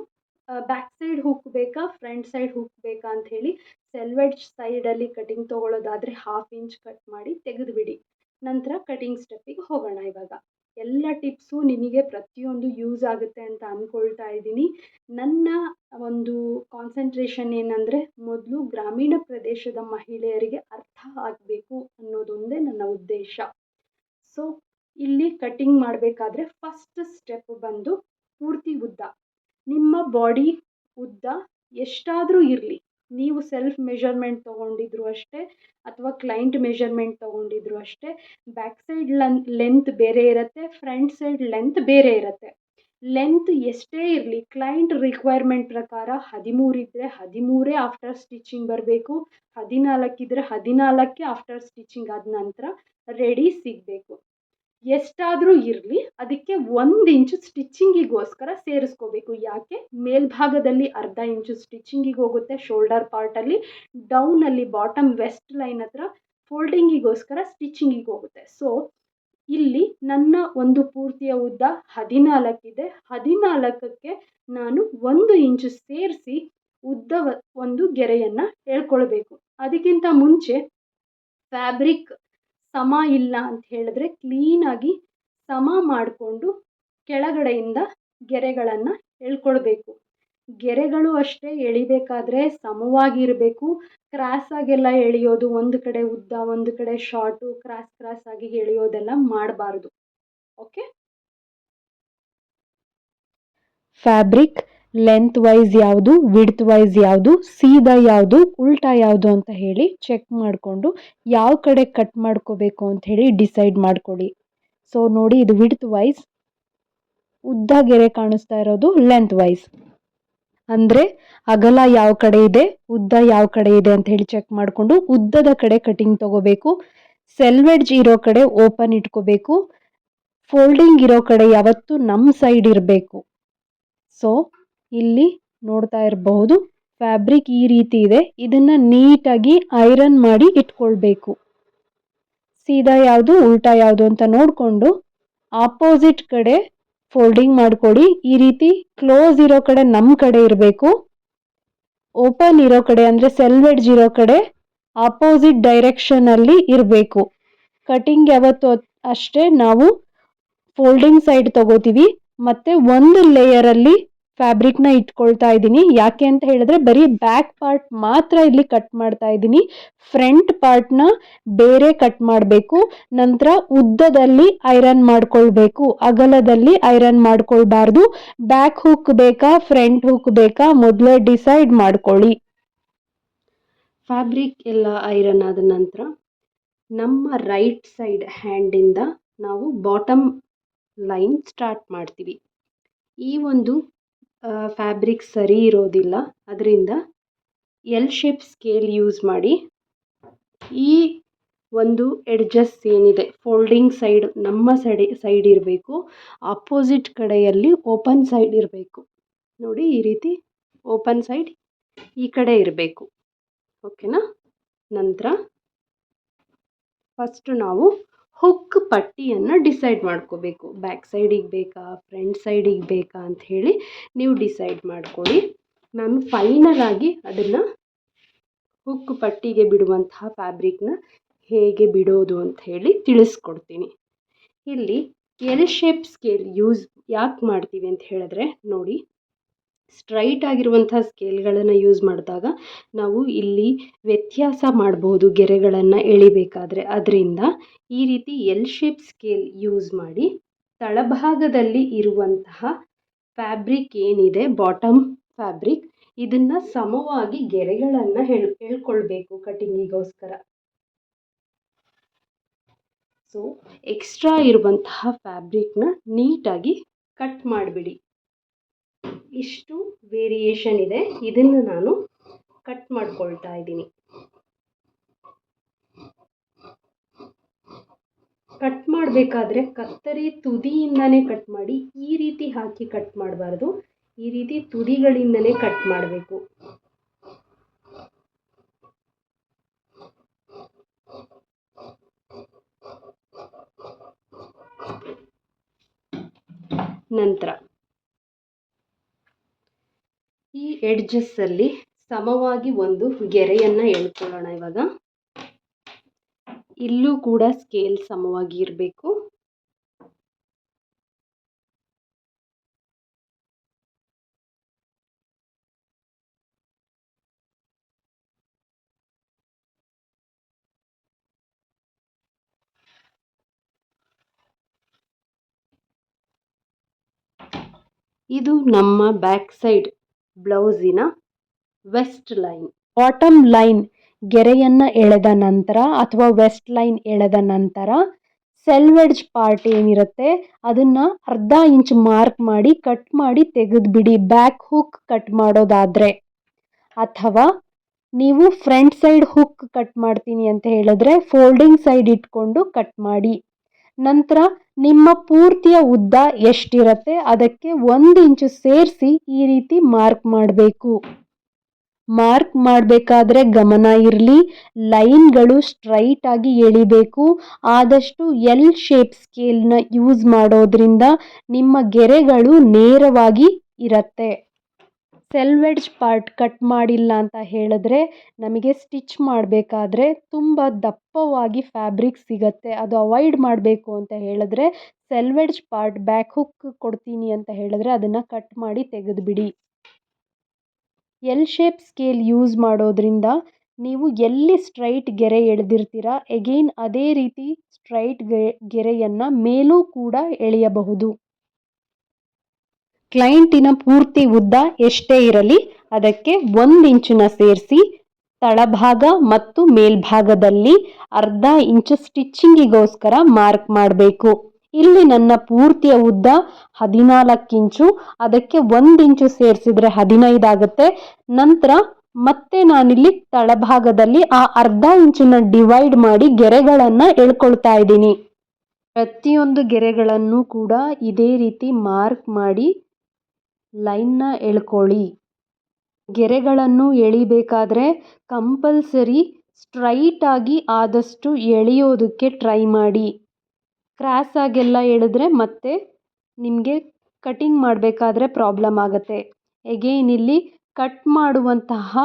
ಬ್ಯಾಕ್ ಸೈಡ್ ಹುಕ್ ಬೇಕಾ ಫ್ರಂಟ್ ಸೈಡ್ ಹುಕ್ ಬೇಕಾ ಅಂತ ಹೇಳಿ ಸೆಲ್ವೆಡ್ ಸೈಡಲ್ಲಿ ಕಟಿಂಗ್ ತೊಗೊಳ್ಳೋದಾದರೆ ಹಾಫ್ ಇಂಚ್ ಕಟ್ ಮಾಡಿ ತೆಗೆದುಬಿಡಿ. ನಂತರ ಕಟಿಂಗ್ ಸ್ಟೆಪ್ಪಿಗೆ ಹೋಗೋಣ ಇವಾಗ. ಎಲ್ಲ ಟಿಪ್ಸು ನಿಮಗೆ ಪ್ರತಿಯೊಂದು ಯೂಸ್ ಆಗುತ್ತೆ ಅಂತ ಅಂದ್ಕೊಳ್ತಾ ಇದ್ದೀನಿ. ನನ್ನ ಒಂದು ಕಾನ್ಸಂಟ್ರೇಷನ್ ಏನಂದರೆ ಮೊದಲು ಗ್ರಾಮೀಣ ಪ್ರದೇಶದ ಮಹಿಳೆಯರಿಗೆ ಅರ್ಥ ಆಗಬೇಕು ಅನ್ನೋದೊಂದೇ ನನ್ನ ಉದ್ದೇಶ. ಸೊ ಇಲ್ಲಿ ಕಟಿಂಗ್ ಮಾಡಬೇಕಾದ್ರೆ ಫಸ್ಟ್ ಸ್ಟೆಪ್ ಬಂದು ಪೂರ್ತಿ ಉದ್ದ. ನಿಮ್ಮ ಬಾಡಿ ಉದ್ದ ಎಷ್ಟಾದರೂ ಇರಲಿ. ನೀವು ಸೆಲ್ಫ್ ಮೆಷರ್ಮೆಂಟ್ ತೊಗೊಂಡಿದ್ರು ಅಷ್ಟೇ ಅಥವಾ ಕ್ಲೈಂಟ್ ಮೆಷರ್ಮೆಂಟ್ ತೊಗೊಂಡಿದ್ರು ಅಷ್ಟೇ ಬ್ಯಾಕ್ ಸೈಡ್ ಲನ್ ಲೆಂತ್ ಬೇರೆ ಇರುತ್ತೆ ಫ್ರಂಟ್ ಸೈಡ್ ಲೆಂತ್ ಬೇರೆ ಇರುತ್ತೆ. ಲೆಂತ್ ಎಷ್ಟೇ ಇರಲಿ ಕ್ಲೈಂಟ್ ರಿಕ್ವೈರ್ಮೆಂಟ್ ಪ್ರಕಾರ ಹದಿಮೂರು ಇದ್ದರೆ ಹದಿಮೂರೇ ಆಫ್ಟರ್ ಸ್ಟಿಚಿಂಗ್ ಬರಬೇಕು ಹದಿನಾಲ್ಕಿದ್ರೆ ಹದಿನಾಲ್ಕೇ ಆಫ್ಟರ್ ಸ್ಟಿಚಿಂಗ್ ಆದ ನಂತರ ರೆಡಿ ಸಿಗಬೇಕು. ಎಷ್ಟಾದರೂ ಇರಲಿ, ಅದಕ್ಕೆ ಒಂದು ಇಂಚು ಸ್ಟಿಚ್ಚಿಂಗಿಗೋಸ್ಕರ ಸೇರಿಸ್ಕೋಬೇಕು. ಯಾಕೆ? ಮೇಲ್ಭಾಗದಲ್ಲಿ ಅರ್ಧ ಇಂಚು ಸ್ಟಿಚ್ಚಿಂಗಿಗೆ ಹೋಗುತ್ತೆ, ಶೋಲ್ಡರ್ ಪಾರ್ಟಲ್ಲಿ. ಡೌನಲ್ಲಿ ಬಾಟಮ್ ವೆಸ್ಟ್ ಲೈನ್ ಹತ್ರ ಫೋಲ್ಡಿಂಗಿಗೋಸ್ಕರ ಸ್ಟಿಚ್ಚಿಂಗಿಗೆ ಹೋಗುತ್ತೆ. ಸೊ ಇಲ್ಲಿ ನನ್ನ ಒಂದು ಪೂರ್ತಿಯ ಉದ್ದ ಹದಿನಾಲ್ಕಿದೆ. ಹದಿನಾಲ್ಕಕ್ಕೆ ನಾನು ಒಂದು ಇಂಚು ಸೇರಿಸಿ ಉದ್ದ ಒಂದು ಗೆರೆಯನ್ನು ಹೇಳ್ಕೊಳ್ಬೇಕು. ಅದಕ್ಕಿಂತ ಮುಂಚೆ, ಫ್ಯಾಬ್ರಿಕ್ ಸಮ ಇಲ್ಲ ಅಂತ ಹೇಳಿದ್ರೆ ಕ್ಲೀನಾಗಿ ಸಮ ಮಾಡಿಕೊಂಡು ಕೆಳಗಡೆಯಿಂದ ಗೆರೆಗಳನ್ನು ಎಳ್ಕೊಳ್ಬೇಕು. ಗೆರೆಗಳು ಅಷ್ಟೇ ಎಳಿಬೇಕಾದ್ರೆ ಸಮವಾಗಿರಬೇಕು. ಕ್ರಾಸಾಗೆಲ್ಲ ಎಳೆಯೋದು ಒಂದು ಕಡೆ ಉದ್ದ, ಒಂದು ಕಡೆ ಶಾರ್ಟು ಕ್ರಾಸ್ ಕ್ರಾಸ್ ಆಗಿ ಎಳೆಯೋದೆಲ್ಲ ಮಾಡಬಾರ್ದು. ಓಕೆ ಫ್ಯಾಬ್ರಿಕ್ ಲೆಂತ್ ವೈಸ್ ಯಾವುದು ವಿಡ್ತ್ ವೈಸ್ ಯಾವುದು, ಸೀದಾ ಯಾವುದು, ಉಲ್ಟಾ ಯಾವುದು ಅಂತ ಹೇಳಿ ಚೆಕ್ ಮಾಡಿಕೊಂಡು ಯಾವ ಕಡೆ ಕಟ್ ಮಾಡ್ಕೋಬೇಕು ಅಂತ ಹೇಳಿ ಡಿಸೈಡ್ ಮಾಡ್ಕೊಳ್ಳಿ. ಸೊ ನೋಡಿ ಇದು ವಿಡ್ತ್ ವೈಸ್ ಉದ್ದ ಗೆರೆ ಕಾಣಿಸ್ತಾ ಇರೋದು ಲೆಂತ್ ವೈಸ್ ಅಂದರೆ ಅಗಲ ಯಾವ ಕಡೆ ಇದೆ, ಉದ್ದ ಯಾವ ಕಡೆ ಇದೆ ಅಂತ ಹೇಳಿ ಚೆಕ್ ಮಾಡಿಕೊಂಡು ಉದ್ದದ ಕಡೆ ಕಟಿಂಗ್ ತಗೋಬೇಕು. ಸೆಲ್ವೆಡ್ಜ್ ಇರೋ ಕಡೆ ಓಪನ್ ಇಟ್ಕೋಬೇಕು. ಫೋಲ್ಡಿಂಗ್ ಇರೋ ಕಡೆ ಯಾವತ್ತು ನಮ್ಮ ಸೈಡ್ ಇರಬೇಕು. ಸೊ ಇಲ್ಲಿ ನೋಡ್ತಾ ಇರಬಹುದು ಫ್ಯಾಬ್ರಿಕ್ ಈ ರೀತಿ ಇದೆ. ಇದನ್ನ ನೀಟಾಗಿ ಐರನ್ ಮಾಡಿ ಇಟ್ಕೊಳ್ಬೇಕು. ಸೀದಾ ಯಾವುದು ಉಲ್ಟಾ ಯಾವುದು ಅಂತ ನೋಡಿಕೊಂಡು ಆಪೋಸಿಟ್ ಕಡೆ ಫೋಲ್ಡಿಂಗ್ ಮಾಡಿಕೊಡಿ. ಈ ರೀತಿ ಕ್ಲೋಸ್ ಇರೋ ಕಡೆ ನಮ್ಮ ಕಡೆ ಇರಬೇಕು. ಓಪನ್ ಇರೋ ಕಡೆ ಅಂದರೆ ಸೆಲ್ವೆಡ್ಜ್ ಇರೋ ಕಡೆ ಆಪೋಸಿಟ್ ಡೈರೆಕ್ಷನಲ್ಲಿ ಇರಬೇಕು. ಕಟಿಂಗ್ ಯಾವತ್ತು ಅಷ್ಟೇ ನಾವು ಫೋಲ್ಡಿಂಗ್ ಸೈಡ್ ತಗೋತೀವಿ. ಮತ್ತು ಒಂದು ಲೇಯರಲ್ಲಿ ಫ್ಯಾಬ್ರಿಕ್ನ ಇಟ್ಕೊಳ್ತಾ ಇದ್ದೀನಿ. ಯಾಕೆ ಅಂತ ಹೇಳಿದ್ರೆ ಬರೀ ಬ್ಯಾಕ್ ಪಾರ್ಟ್ ಮಾತ್ರ ಇಲ್ಲಿ ಕಟ್ ಮಾಡ್ತಾ ಇದ್ದೀನಿ. ಫ್ರಂಟ್ ಪಾರ್ಟ್ನ ಬೇರೆ ಕಟ್ ಮಾಡಬೇಕು. ನಂತರ ಉದ್ದದಲ್ಲಿ ಐರನ್ ಮಾಡ್ಕೊಳ್ಬೇಕು. ಅಗಲದಲ್ಲಿ ಐರನ್ ಮಾಡ್ಕೊಳ್ಬಾರ್ದು. ಬ್ಯಾಕ್ ಹುಕ್ ಬೇಕಾ, ಫ್ರಂಟ್ ಹುಕ್ ಬೇಕಾ ಮೊದಲೇ ಡಿಸೈಡ್ ಮಾಡ್ಕೊಳ್ಳಿ. ಫ್ಯಾಬ್ರಿಕ್ ಎಲ್ಲ ಐರನ್ ಆದ ನಂತರ ನಮ್ಮ ರೈಟ್ ಸೈಡ್ ಹ್ಯಾಂಡಿಂದ ನಾವು ಬಾಟಮ್ ಲೈನ್ ಸ್ಟಾರ್ಟ್ ಮಾಡ್ತೀವಿ. ಈ ಒಂದು ಫ್ಯಾಬ್ರಿಕ್ ಸರಿ ಇರೋದಿಲ್ಲ. ಅದರಿಂದ ಎಲ್ ಶೇಪ್ ಸ್ಕೇಲ್ ಯೂಸ್ ಮಾಡಿ ಈ ಒಂದು ಎಡ್ಜಸ್ ಏನಿದೆ ಫೋಲ್ಡಿಂಗ್ ಸೈಡ್ ನಮ್ಮ ಸೈಡ್ ಸೈಡ್ ಇರಬೇಕು ಅಪೋಸಿಟ್ ಕಡೆಯಲ್ಲಿ ಓಪನ್ ಸೈಡ್ ಇರಬೇಕು. ನೋಡಿ ಈ ರೀತಿ ಓಪನ್ ಸೈಡ್ ಈ ಕಡೆ ಇರಬೇಕು. ಓಕೆನಾ ನಂತರ ಫಸ್ಟು ನಾವು ಹುಕ್ ಪಟ್ಟಿಯನ್ನು ಡಿಸೈಡ್ ಮಾಡ್ಕೋಬೇಕು. ಬ್ಯಾಕ್ ಸೈಡಿಗೆ ಬೇಕಾ ಫ್ರಂಟ್ ಸೈಡಿಗೆ ಬೇಕಾ ಅಂತ ಹೇಳಿ ನೀವು ಡಿಸೈಡ್ ಮಾಡ್ಕೊಳ್ಳಿ. ನಾನು ಫೈನಲ್ ಆಗಿ ಅದನ್ನು ಹುಕ್ ಪಟ್ಟಿಗೆ ಬಿಡುವಂತಹ ಫ್ಯಾಬ್ರಿಕ್ನ ಹೇಗೆ ಬಿಡೋದು ಅಂತ ಹೇಳಿ ತಿಳಿಸ್ಕೊಡ್ತೀನಿ. ಇಲ್ಲಿ ಎಲ್ ಶೇಪ್ ಸ್ಕೇಲ್ ಯೂಸ್ ಯಾಕೆ ಮಾಡ್ತೀವಿ ಅಂತ ಹೇಳಿದ್ರೆ ನೋಡಿ. ಸ್ಟ್ರೈಟ್ ಆಗಿರುವಂಥ ಸ್ಕೇಲ್ಗಳನ್ನು ಯೂಸ್ ಮಾಡಿದಾಗ ನಾವು ಇಲ್ಲಿ ವ್ಯತ್ಯಾಸ ಮಾಡ್ಬೋದು ಗೆರೆಗಳನ್ನು ಎಳಿಬೇಕಾದ್ರೆ. ಅದರಿಂದ ಈ ರೀತಿ ಎಲ್ ಶೇಪ್ ಸ್ಕೇಲ್ ಯೂಸ್ ಮಾಡಿ ತಳಭಾಗದಲ್ಲಿ ಇರುವಂತಹ ಫ್ಯಾಬ್ರಿಕ್ ಏನಿದೆ ಬಾಟಮ್ ಫ್ಯಾಬ್ರಿಕ್ ಇದನ್ನು ಸಮವಾಗಿ ಗೆರೆಗಳನ್ನು ಹೇಳ್ ಹೇಳ್ಕೊಳ್ಬೇಕು ಕಟಿಂಗಿಗೋಸ್ಕರ. ಸೊ ಎಕ್ಸ್ಟ್ರಾ ಇರುವಂತಹ ಫ್ಯಾಬ್ರಿಕ್ನ ನೀಟಾಗಿ ಕಟ್ ಮಾಡಿಬಿಡಿ. ಇಷ್ಟು ವೇರಿಯೇಷನ್ ಇದೆ. ಇದನ್ನು ನಾನು ಕಟ್ ಮಾಡ್ಕೊಳ್ತಾ ಇದ್ದೀನಿ. ಕಟ್ ಮಾಡಬೇಕಾದ್ರೆ ಕತ್ತರಿ ತುದಿಯಿಂದನೇ ಕಟ್ ಮಾಡಿ ಈ ರೀತಿ ಹಾಕಿ ಕಟ್ ಮಾಡಬಾರ್ದು. ಈ ರೀತಿ ತುದಿಗಳಿಂದನೇ ಕಟ್ ಮಾಡಬೇಕು. ನಂತರ ಈ ಎಡ್ಜಸ್ಸಲ್ಲಿ ಸಮವಾಗಿ ಒಂದು ಗೆರೆಯನ್ನು ಎಳ್ಕೊಳ್ಳೋಣ ಇವಾಗ. ಇಲ್ಲೂ ಕೂಡ ಸ್ಕೇಲ್ ಸಮವಾಗಿ ಇರಬೇಕು. ಇದು ನಮ್ಮ ಬ್ಯಾಕ್ ಸೈಡ್ ಬ್ಲೌಸಿನ ವೆಸ್ಟ್ ಲೈನ್. ಬಾಟಮ್ ಲೈನ್ ಗೆರೆಯನ್ನು ಎಳೆದ ನಂತರ ಅಥವಾ ವೆಸ್ಟ್ ಲೈನ್ ಎಳೆದ ನಂತರ ಸೆಲ್ವೆಡ್ಜ್ ಪಾರ್ಟ್ ಏನಿರುತ್ತೆ ಅದನ್ನು ಅರ್ಧ ಇಂಚ್ ಮಾರ್ಕ್ ಮಾಡಿ ಕಟ್ ಮಾಡಿ ತೆಗೆದುಬಿಡಿ ಬ್ಯಾಕ್ ಹುಕ್ ಕಟ್ ಮಾಡೋದಾದರೆ. ಅಥವಾ ನೀವು ಫ್ರಂಟ್ ಸೈಡ್ ಹುಕ್ ಕಟ್ ಮಾಡ್ತೀನಿ ಅಂತ ಹೇಳಿದ್ರೆ ಫೋಲ್ಡಿಂಗ್ ಸೈಡ್ ಇಟ್ಕೊಂಡು ಕಟ್ ಮಾಡಿ. ನಂತರ ನಿಮ್ಮ ಪೂರ್ತಿಯ ಉದ್ದ ಎಷ್ಟಿರತ್ತೆ ಅದಕ್ಕೆ ಒಂದು ಇಂಚು ಸೇರಿಸಿ ಈ ರೀತಿ ಮಾರ್ಕ್ ಮಾಡಬೇಕು. ಮಾರ್ಕ್ ಮಾಡಬೇಕಾದ್ರೆ ಗಮನ ಇರಲಿ, ಲೈನ್ಗಳು ಸ್ಟ್ರೈಟ್ ಆಗಿ ಎಳಿಬೇಕು. ಆದಷ್ಟು ಎಲ್ ಶೇಪ್ ಸ್ಕೇಲ್ನ ಯೂಸ್ ಮಾಡೋದ್ರಿಂದ ನಿಮ್ಮ ಗೆರೆಗಳು ನೇರವಾಗಿ ಇರುತ್ತೆ. ಸೆಲ್ವೆಡ್ಜ್ ಪಾರ್ಟ್ ಕಟ್ ಮಾಡಿಲ್ಲ ಅಂತ ಹೇಳಿದ್ರೆ ನಮಗೆ ಸ್ಟಿಚ್ ಮಾಡಬೇಕಾದ್ರೆ ತುಂಬ ದಪ್ಪವಾಗಿ ಫ್ಯಾಬ್ರಿಕ್ ಸಿಗುತ್ತೆ. ಅದು ಅವಾಯ್ಡ್ ಮಾಡಬೇಕು ಅಂತ ಹೇಳಿದ್ರೆ ಸೆಲ್ವೆಡ್ಜ್ ಪಾರ್ಟ್ ಬ್ಯಾಕ್ ಹುಕ್ ಕೊಡ್ತೀನಿ ಅಂತ ಹೇಳಿದ್ರೆ ಅದನ್ನು ಕಟ್ ಮಾಡಿ ತೆಗೆದುಬಿಡಿ. ಎಲ್ ಶೇಪ್ ಸ್ಕೇಲ್ ಯೂಸ್ ಮಾಡೋದ್ರಿಂದ ನೀವು ಎಲ್ಲಿ ಸ್ಟ್ರೈಟ್ ಗೆರೆ ಎಳೆದಿರ್ತೀರ ಎಗೈನ್ ಅದೇ ರೀತಿ ಸ್ಟ್ರೈಟ್ ಗೆರೆಯನ್ನು ಮೇಲೂ ಕೂಡ ಎಳೆಯಬಹುದು. ಕ್ಲೈಂಟಿನ ಪೂರ್ತಿ ಉದ್ದ ಎಷ್ಟೇ ಇರಲಿ, ಅದಕ್ಕೆ ಒಂದು ಇಂಚನ್ನ ಸೇರಿಸಿ, ತಳಭಾಗ ಮತ್ತು ಮೇಲ್ಭಾಗದಲ್ಲಿ ಅರ್ಧ ಇಂಚು ಸ್ಟಿಚ್ಚಿಂಗಿಗೋಸ್ಕರ ಮಾರ್ಕ್ ಮಾಡಬೇಕು. ಇಲ್ಲಿ ನನ್ನ ಪೂರ್ತಿಯ ಉದ್ದ ಹದಿನಾಲ್ಕು ಇಂಚು, ಅದಕ್ಕೆ ಒಂದು ಇಂಚು ಸೇರಿಸಿದ್ರೆ ಹದಿನೈದು ಆಗುತ್ತೆ. ನಂತರ ಮತ್ತೆ ನಾನಿಲ್ಲಿ ತಳಭಾಗದಲ್ಲಿ ಆ ಅರ್ಧ ಇಂಚನ್ನ ಡಿವೈಡ್ ಮಾಡಿ ಗೆರೆಗಳನ್ನು ಎಳ್ಕೊಳ್ತಾ ಇದ್ದೀನಿ. ಪ್ರತಿಯೊಂದು ಗೆರೆಗಳನ್ನು ಕೂಡ ಇದೇ ರೀತಿ ಮಾರ್ಕ್ ಮಾಡಿ ಲೈನ್ನ ಎಳ್ಕೊಳ್ಳಿ. ಗೆರೆಗಳನ್ನು ಎಳಿಬೇಕಾದ್ರೆ ಕಂಪಲ್ಸರಿ ಸ್ಟ್ರೈಟಾಗಿ ಆದಷ್ಟು ಎಳೆಯೋದಕ್ಕೆ ಟ್ರೈ ಮಾಡಿ. ಕ್ರಾಸಾಗೆಲ್ಲ ಎಳೆದ್ರೆ ಮತ್ತೆ ನಿಮಗೆ ಕಟಿಂಗ್ ಮಾಡಬೇಕಾದ್ರೆ ಪ್ರಾಬ್ಲಮ್ ಆಗುತ್ತೆ. ಎಗೇನ್ ಇಲ್ಲಿ ಕಟ್ ಮಾಡುವಂತಹ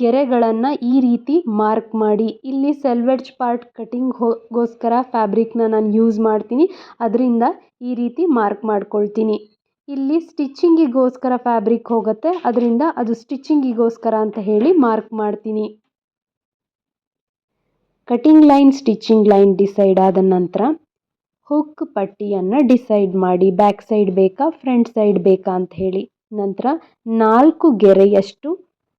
ಗೆರೆಗಳನ್ನು ಈ ರೀತಿ ಮಾರ್ಕ್ ಮಾಡಿ. ಇಲ್ಲಿ ಸೆಲ್ವೆಡ್ಜ್ ಪಾರ್ಟ್ ಕಟಿಂಗ್ ಗೋಸ್ಕರ ಫ್ಯಾಬ್ರಿಕ್ನ ನಾನು ಯೂಸ್ ಮಾಡ್ತೀನಿ. ಅದರಿಂದ ಈ ರೀತಿ ಮಾರ್ಕ್ ಮಾಡ್ಕೊಳ್ತೀನಿ. ಇಲ್ಲಿ ಸ್ಟಿಚ್ಚಿಂಗಿಗೋಸ್ಕರ ಫ್ಯಾಬ್ರಿಕ್ ಹೋಗುತ್ತೆ. ಅದರಿಂದ ಅದು ಸ್ಟಿಚ್ಚಿಂಗಿಗೋಸ್ಕರ ಅಂತ ಹೇಳಿ ಮಾರ್ಕ್ ಮಾಡ್ತೀನಿ. Cutting line, stitching line decide ಆದ ನಂತರ ಹುಕ್ ಪಟ್ಟಿಯನ್ನು ಡಿಸೈಡ್ ಮಾಡಿ ಬ್ಯಾಕ್ ಸೈಡ್ ಬೇಕಾ, ಫ್ರಂಟ್ ಸೈಡ್ ಬೇಕಾ ಅಂತ ಹೇಳಿ. ನಂತರ ನಾಲ್ಕು ಗೆರೆಯಷ್ಟು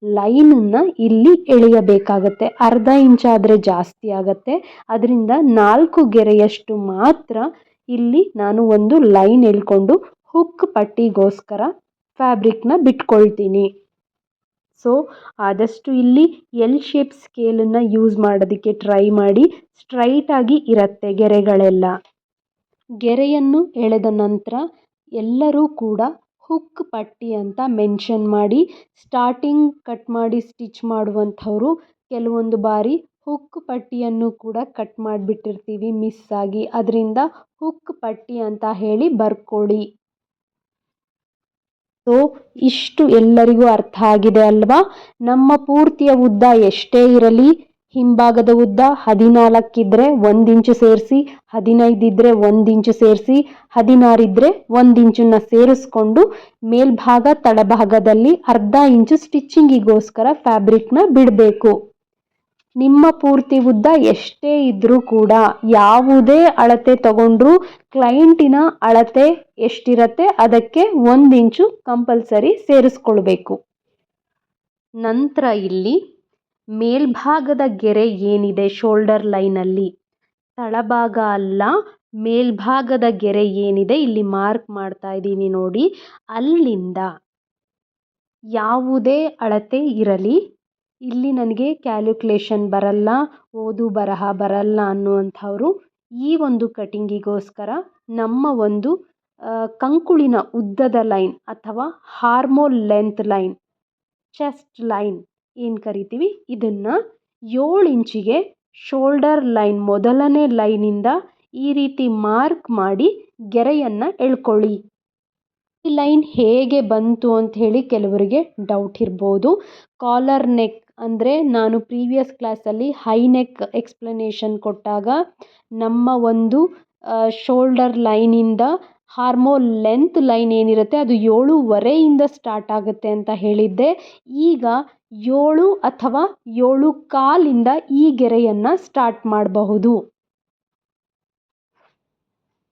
ಲೈನನ್ನು ಇಲ್ಲಿ ಎಳೆಯಬೇಕಾಗತ್ತೆ. ಅರ್ಧ ಇಂಚಾದರೆ ಜಾಸ್ತಿ ಆಗತ್ತೆ. ಅದರಿಂದ ನಾಲ್ಕು ಗೆರೆಯಷ್ಟು ಮಾತ್ರ ಇಲ್ಲಿ ನಾನು ಒಂದು ಲೈನ್ ಎಳ್ಕೊಂಡು ಹುಕ್ ಪಟ್ಟಿಗೋಸ್ಕರ ಫ್ಯಾಬ್ರಿಕ್ನ ಬಿಟ್ಕೊಳ್ತೀನಿ. ಸೊ ಆದಷ್ಟು ಇಲ್ಲಿ ಎಲ್ ಶೇಪ್ ಸ್ಕೇಲನ್ನು ಯೂಸ್ ಮಾಡೋದಕ್ಕೆ ಟ್ರೈ ಮಾಡಿ ಸ್ಟ್ರೈಟಾಗಿ ಇರುತ್ತೆ ಗೆರೆಗಳೆಲ್ಲ. ಗೆರೆಯನ್ನು ಎಳೆದ ನಂತರ ಎಲ್ಲರೂ ಕೂಡ ಹುಕ್ ಪಟ್ಟಿ ಅಂತ ಮೆನ್ಷನ್ ಮಾಡಿ ಸ್ಟಾರ್ಟಿಂಗ್ ಕಟ್ ಮಾಡಿ ಸ್ಟಿಚ್ ಮಾಡುವಂಥವರು ಕೆಲವೊಂದು ಬಾರಿ ಹುಕ್ ಪಟ್ಟಿಯನ್ನು ಕೂಡ ಕಟ್ ಮಾಡಿಬಿಟ್ಟಿರ್ತೀವಿ ಮಿಸ್ ಆಗಿ. ಅದರಿಂದ ಹುಕ್ ಪಟ್ಟಿ ಅಂತ ಹೇಳಿ ಬರ್ಕೊಳ್ಳಿ. ಸೊ, ಇಷ್ಟು ಎಲ್ಲರಿಗೂ ಅರ್ಥ ಆಗಿದೆ ಅಲ್ವಾ? ನಮ್ಮ ಪೂರ್ತಿಯ ಉದ್ದ ಎಷ್ಟೇ ಇರಲಿ, ಹಿಂಭಾಗದ ಉದ್ದ ಹದಿನಾಲ್ಕಿದ್ರೆ ಒಂದು ಇಂಚು ಸೇರಿಸಿ ಹದಿನೈದಿದ್ರೆ ಒಂದು ಇಂಚು ಸೇರಿಸಿ ಹದಿನಾರಿದ್ರೆ ಒಂದು ಇಂಚನ್ನ ಸೇರಿಸ್ಕೊಂಡು ಮೇಲ್ಭಾಗ ತಳಭಾಗದಲ್ಲಿ ಅರ್ಧ ಇಂಚು ಸ್ಟಿಚ್ಚಿಂಗಿಗೋಸ್ಕರ ಫ್ಯಾಬ್ರಿಕ್ನ ಬಿಡಬೇಕು. ನಿಮ್ಮ ಪೂರ್ತಿ ಉದ್ದ ಎಷ್ಟೇ ಇದ್ದರೂ ಕೂಡ ಯಾವುದೇ ಅಳತೆ ತಗೊಂಡ್ರೂ ಕ್ಲೈಂಟಿನ ಅಳತೆ ಎಷ್ಟಿರತ್ತೆ ಅದಕ್ಕೆ ಒಂದು ಇಂಚು ಕಂಪಲ್ಸರಿ ಸೇರಿಸ್ಕೊಳ್ಬೇಕು. ನಂತರ ಇಲ್ಲಿ ಮೇಲ್ಭಾಗದ ಗೆರೆ ಏನಿದೆ ಶೋಲ್ಡರ್ ಲೈನಲ್ಲಿ? ತಳಭಾಗ ಅಲ್ಲ, ಮೇಲ್ಭಾಗದ ಗೆರೆ ಏನಿದೆ ಇಲ್ಲಿ ಮಾರ್ಕ್ ಮಾಡ್ತಾ ಇದ್ದೀನಿ ನೋಡಿ. ಅಲ್ಲಿಂದ ಯಾವುದೇ ಅಳತೆ ಇರಲಿ ಇಲ್ಲಿ ನನಗೆ ಕ್ಯಾಲ್ಕುಲೇಷನ್ ಬರಲ್ಲ, ಓದು ಬರಹ ಬರಲ್ಲ ಅನ್ನುವಂಥವರು ಈ ಒಂದು ಕಟಿಂಗಿಗೋಸ್ಕರ ನಮ್ಮ ಒಂದು ಕಂಕುಳಿನ ಉದ್ದದ ಲೈನ್ ಅಥವಾ armhole length line chest line ಏನು ಕರಿತೀವಿ? ಇದನ್ನು ಏಳು ಇಂಚಿಗೆ ಶೋಲ್ಡರ್ ಲೈನ್ ಮೊದಲನೇ ಲೈನಿಂದ ಈ ರೀತಿ ಮಾರ್ಕ್ ಮಾಡಿ ಗೆರೆಯನ್ನು ಎಳ್ಕೊಳ್ಳಿ. ಈ ಲೈನ್ ಹೇಗೆ ಬಂತು ಅಂತ ಹೇಳಿ ಕೆಲವರಿಗೆ ಡೌಟ್ ಇರ್ಬೋದು. ಕಾಲರ್ ನೆಕ್ ಅಂದರೆ ನಾನು ಪ್ರೀವಿಯಸ್ ಕ್ಲಾಸಲ್ಲಿ ಹೈ ನೆಕ್ ಎಕ್ಸ್ಪ್ಲನೇಷನ್ ಕೊಟ್ಟಾಗ ನಮ್ಮ ಒಂದು ಶೋಲ್ಡರ್ ಲೈನಿಂದ ಹಾರ್ಮೋ ಲೆಂತ್ ಲೈನ್ ಏನಿರುತ್ತೆ ಅದು ಏಳೂವರೆಯಿಂದ ಸ್ಟಾರ್ಟ್ ಆಗುತ್ತೆ ಅಂತ ಹೇಳಿದ್ದೆ. ಈಗ ಏಳು ಅಥವಾ ಏಳು ಕಾಲಿಂದ ಈ ಗೆರೆಯನ್ನು ಸ್ಟಾರ್ಟ್ ಮಾಡಬಹುದು.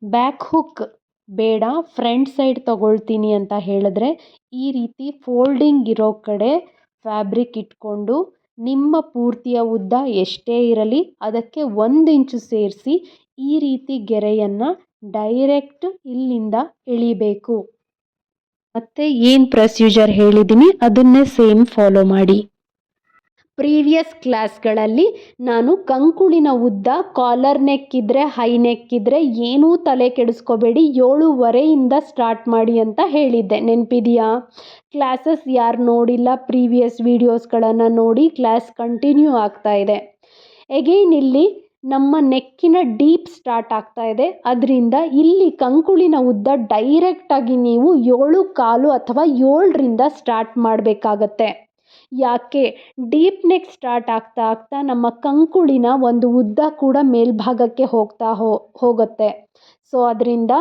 ಬ್ಯಾಕ್ ಹುಕ್ ಬೇಡ ಫ್ರಂಟ್ ಸೈಡ್ ತಗೊಳ್ತೀನಿ ಅಂತ ಹೇಳಿದ್ರೆ ಈ ರೀತಿ ಫೋಲ್ಡಿಂಗ್ ಇರೋ ಕಡೆ ಫ್ಯಾಬ್ರಿಕ್ ಇಟ್ಕೊಂಡು ನಿಮ್ಮ ಪೂರ್ತಿಯ ಉದ್ದ ಎಷ್ಟೇ ಇರಲಿ ಅದಕ್ಕೆ ಒಂದು ಇಂಚು ಸೇರಿಸಿ ಈ ರೀತಿ ಗೆರೆಯನ್ನು ಡೈರೆಕ್ಟ್ ಇಲ್ಲಿಂದ ಎಳಿಬೇಕು. ಮತ್ತೆ ಏನು ಪ್ರೊಸೀಜರ್ ಹೇಳಿದ್ದೀನಿ ಅದನ್ನೇ ಸೇಮ್ ಫಾಲೋ ಮಾಡಿ. ಪ್ರೀವಿಯಸ್ ಕ್ಲಾಸ್ಗಳಲ್ಲಿ ನಾನು ಕಂಕುಳಿನ ಉದ್ದ, ಕಾಲರ್ ನೆಕ್ ಇದ್ದರೆ ಹೈ ನೆಕ್ ಇದ್ದರೆ ಏನೂ ತಲೆ ಕೆಡಿಸ್ಕೋಬೇಡಿ, ಏಳುವರೆಯಿಂದ ಸ್ಟಾರ್ಟ್ ಮಾಡಿ ಅಂತ ಹೇಳಿದ್ದೆ. ನೆನಪಿದೆಯಾ? ಕ್ಲಾಸಸ್ ಯಾರು ನೋಡಿಲ್ಲ, ಪ್ರೀವಿಯಸ್ ವೀಡಿಯೋಸ್ಗಳನ್ನು ನೋಡಿ ಕ್ಲಾಸ್ ಕಂಟಿನ್ಯೂ ಆಗ್ತಾ ಇದೆ. ಎಗೈನ್ ಇಲ್ಲಿ ನಮ್ಮ ನೆಕ್ಕಿನ ಡೀಪ್ ಸ್ಟಾರ್ಟ್ ಆಗ್ತಾ ಇದೆ. ಅದರಿಂದ ಇಲ್ಲಿ ಕಂಕುಳಿನ ಉದ್ದ ಡೈರೆಕ್ಟಾಗಿ ನೀವು ಏಳು, ಕಾಲು ಅಥವಾ ಏಳರಿಂದ ಸ್ಟಾರ್ಟ್ ಮಾಡಬೇಕಾಗತ್ತೆ. ಯಾಕೆ? ಡೀಪ್ ನೆಕ್ ಸ್ಟಾರ್ಟ್ ಆಗ್ತಾ ಆಗ್ತಾ ನಮ್ಮ ಕಂಕುಳಿನ ಒಂದು ಉದ್ದ ಕೂಡ ಮೇಲ್ಭಾಗಕ್ಕೆ ಹೋಗ್ತಾ ಹೋಗುತ್ತೆ. ಸೊ, ಅದರಿಂದ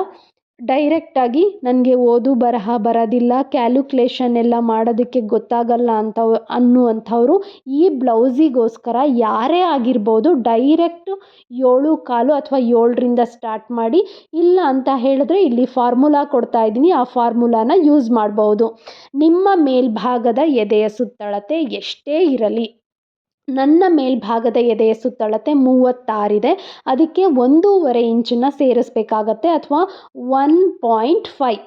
ಡೈರೆಕ್ಟಾಗಿ ನನಗೆ ಓದು ಬರಹ ಬರೋದಿಲ್ಲ ಕ್ಯಾಲ್ಕುಲೇಷನ್ ಎಲ್ಲ ಮಾಡೋದಕ್ಕೆ ಗೊತ್ತಾಗಲ್ಲ ಅಂತ ಅನ್ನುವಂಥವ್ರು ಈ ಬ್ಲೌಸಿಗೋಸ್ಕರ ಯಾರೇ ಆಗಿರ್ಬೋದು ಡೈರೆಕ್ಟು ಏಳು ಕಾಲು ಅಥವಾ ಏಳರಿಂದ ಸ್ಟಾರ್ಟ್ ಮಾಡಿ, ಇಲ್ಲ ಅಂತ ಹೇಳಿದ್ರೆ ಇಲ್ಲಿ ಫಾರ್ಮುಲಾ ಕೊಡ್ತಾ ಇದ್ದೀನಿ, ಆ ಫಾರ್ಮುಲಾನ ಯೂಸ್ ಮಾಡ್ಬೋದು. ನಿಮ್ಮ ಮೇಲ್ಭಾಗದ ಎದೆಯ ಸುತ್ತಳತೆ ಎಷ್ಟೇ ಇರಲಿ. ನನ್ನ ಮೇಲ್ಭಾಗದ ಎದೆಯ ಸುತ್ತಳತೆ ಮೂವತ್ತಾರಿದೆ. ಅದಕ್ಕೆ ಒಂದೂವರೆ ಇಂಚನ್ನು ಸೇರಿಸ್ಬೇಕಾಗತ್ತೆ ಅಥವಾ ಒನ್ ಪಾಯಿಂಟ್ ಫೈವ್.